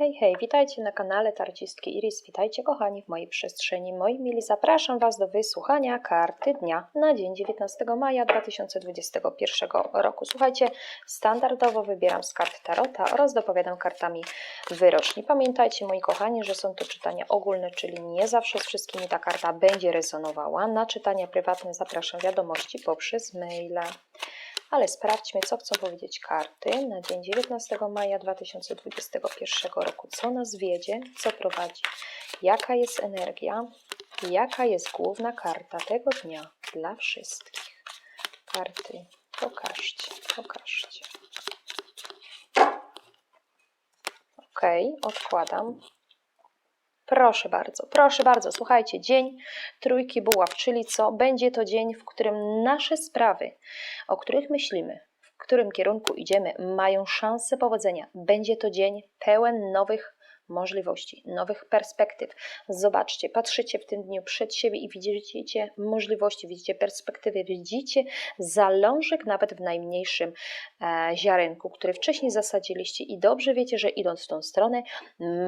Hej, hej, witajcie na kanale Tarcistki Iris, witajcie kochani w mojej przestrzeni. Moi mili, zapraszam Was do wysłuchania karty dnia na dzień 19 maja 2021 roku. Słuchajcie, standardowo wybieram z kart Tarota oraz dopowiadam kartami wyroczni. Pamiętajcie moi kochani, że są to czytania ogólne, czyli nie zawsze z wszystkimi ta karta będzie rezonowała. Na czytania prywatne zapraszam wiadomości poprzez maila. Ale sprawdźmy, co chcą powiedzieć karty na dzień 19 maja 2021 roku. Co nas wiedzie, co prowadzi, jaka jest energia, jaka jest główna karta tego dnia dla wszystkich. Karty, pokażcie, pokażcie. Ok, odkładam. Proszę bardzo, proszę bardzo, słuchajcie, dzień trójki buław, czyli co? Będzie to dzień, w którym nasze sprawy, o których myślimy, w którym kierunku idziemy, mają szansę powodzenia. Będzie to dzień pełen nowych możliwości, nowych perspektyw. Zobaczcie, patrzycie w tym dniu przed siebie i widzicie możliwości, widzicie perspektywy, widzicie zalążek nawet w najmniejszym e, ziarenku, który wcześniej zasadziliście i dobrze wiecie, że idąc w tą stronę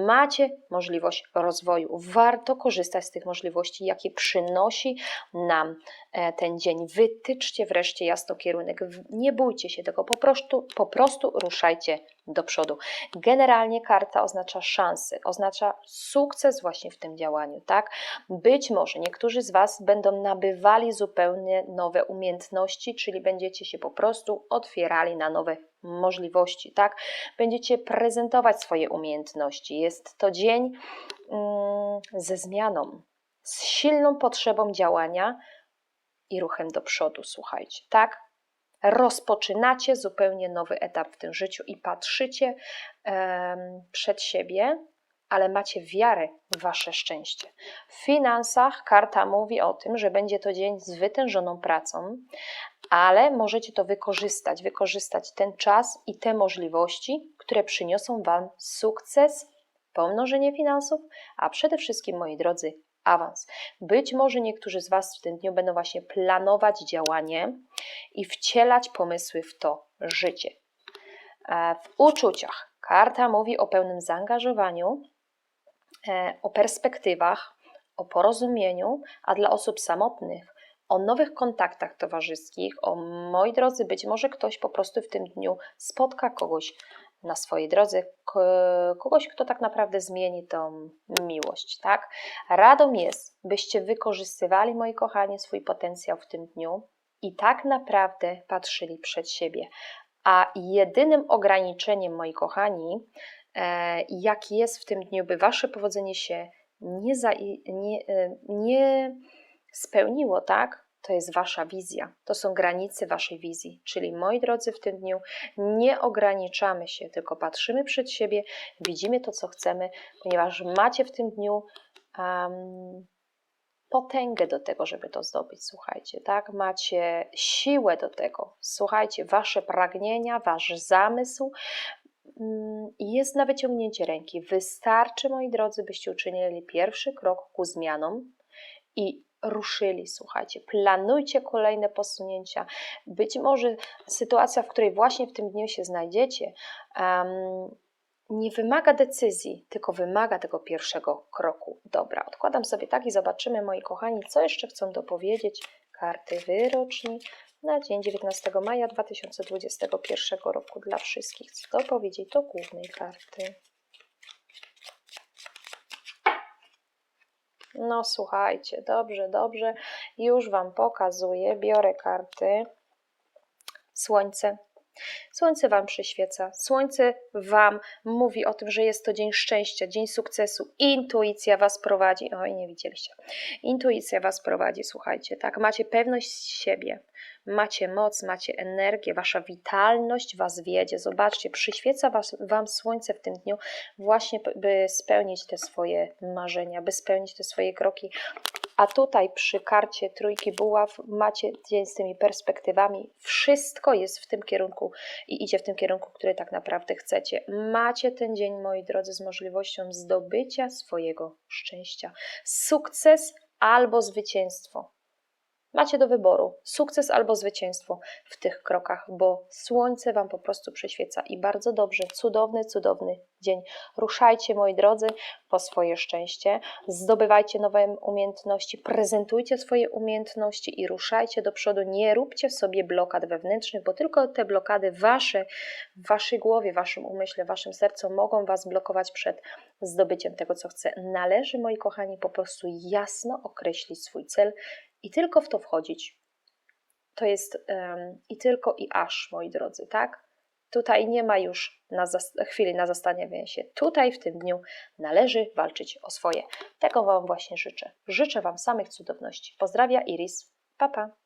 macie możliwość rozwoju. Warto korzystać z tych możliwości, jakie przynosi nam e, ten dzień. Wytyczcie wreszcie jasno kierunek. Nie bójcie się tego, po prostu, po prostu ruszajcie do przodu. Generalnie karta oznacza szansy, oznacza sukces właśnie w tym działaniu, tak? Być może niektórzy z Was będą nabywali zupełnie nowe umiejętności, czyli będziecie się po prostu otwierali na nowe możliwości, tak? Będziecie prezentować swoje umiejętności. Jest to dzień mm, ze zmianą, z silną potrzebą działania i ruchem do przodu, słuchajcie, tak? Rozpoczynacie zupełnie nowy etap w tym życiu i patrzycie przed siebie, ale macie wiarę w wasze szczęście. W finansach karta mówi o tym, że będzie to dzień z wytężoną pracą, ale możecie to wykorzystać, wykorzystać ten czas i te możliwości, które przyniosą wam sukces, pomnożenie finansów, a przede wszystkim, moi drodzy, awans. Być może niektórzy z Was w tym dniu będą właśnie planować działanie i wcielać pomysły w to życie. E, w uczuciach karta mówi o pełnym zaangażowaniu, e, o perspektywach, o porozumieniu, a dla osób samotnych o nowych kontaktach towarzyskich, o moi drodzy, być może ktoś po prostu w tym dniu spotka kogoś na swojej drodze kogoś, kto tak naprawdę zmieni tą miłość, tak? Radą jest, byście wykorzystywali, moi kochani, swój potencjał w tym dniu i tak naprawdę patrzyli przed siebie. A jedynym ograniczeniem, moi kochani, e, jaki jest w tym dniu, by wasze powodzenie się nie, za, nie, e, nie spełniło, tak? To jest wasza wizja, to są granice waszej wizji. Czyli moi drodzy, w tym dniu nie ograniczamy się, tylko patrzymy przed siebie, widzimy to, co chcemy, ponieważ macie w tym dniu um, potęgę do tego, żeby to zdobyć. Słuchajcie, tak? Macie siłę do tego. Słuchajcie, wasze pragnienia, wasz zamysł mm, jest na wyciągnięcie ręki. Wystarczy, moi drodzy, byście uczynili pierwszy krok ku zmianom i ruszyli, słuchajcie, planujcie kolejne posunięcia. Być może sytuacja, w której właśnie w tym dniu się znajdziecie, um, nie wymaga decyzji, tylko wymaga tego pierwszego kroku. Dobra, odkładam sobie tak i zobaczymy, moi kochani, co jeszcze chcą dopowiedzieć karty wyroczni na dzień 19 maja 2021 roku dla wszystkich. Co dopowiedzieć do głównej karty. No słuchajcie, dobrze, dobrze. Już Wam pokazuję. Biorę karty. Słońce. Słońce Wam przyświeca. Słońce Wam mówi o tym, że jest to dzień szczęścia, dzień sukcesu. Intuicja Was prowadzi. Oj, nie widzieliście. Intuicja Was prowadzi, słuchajcie, tak? Macie pewność siebie macie moc, macie energię, wasza witalność was wiedzie. Zobaczcie, przyświeca was, wam słońce w tym dniu właśnie, by spełnić te swoje marzenia, by spełnić te swoje kroki. A tutaj przy karcie trójki buław macie dzień z tymi perspektywami. Wszystko jest w tym kierunku i idzie w tym kierunku, który tak naprawdę chcecie. Macie ten dzień, moi drodzy, z możliwością zdobycia swojego szczęścia. Sukces albo zwycięstwo. Macie do wyboru sukces albo zwycięstwo w tych krokach, bo słońce Wam po prostu przyświeca i bardzo dobrze, cudowny, cudowny dzień. Ruszajcie, moi drodzy, po swoje szczęście, zdobywajcie nowe umiejętności, prezentujcie swoje umiejętności i ruszajcie do przodu. Nie róbcie w sobie blokad wewnętrznych, bo tylko te blokady wasze, w waszej głowie, w waszym umyśle, w waszym sercu mogą was blokować przed zdobyciem tego, co chce. Należy, moi kochani, po prostu jasno określić swój cel i tylko w to wchodzić. To jest um, i tylko i aż, moi drodzy, tak? Tutaj nie ma już na chwili na zastanawianie się. Tutaj w tym dniu należy walczyć o swoje. Tego Wam właśnie życzę. Życzę Wam samych cudowności. Pozdrawia Iris. Pa, pa.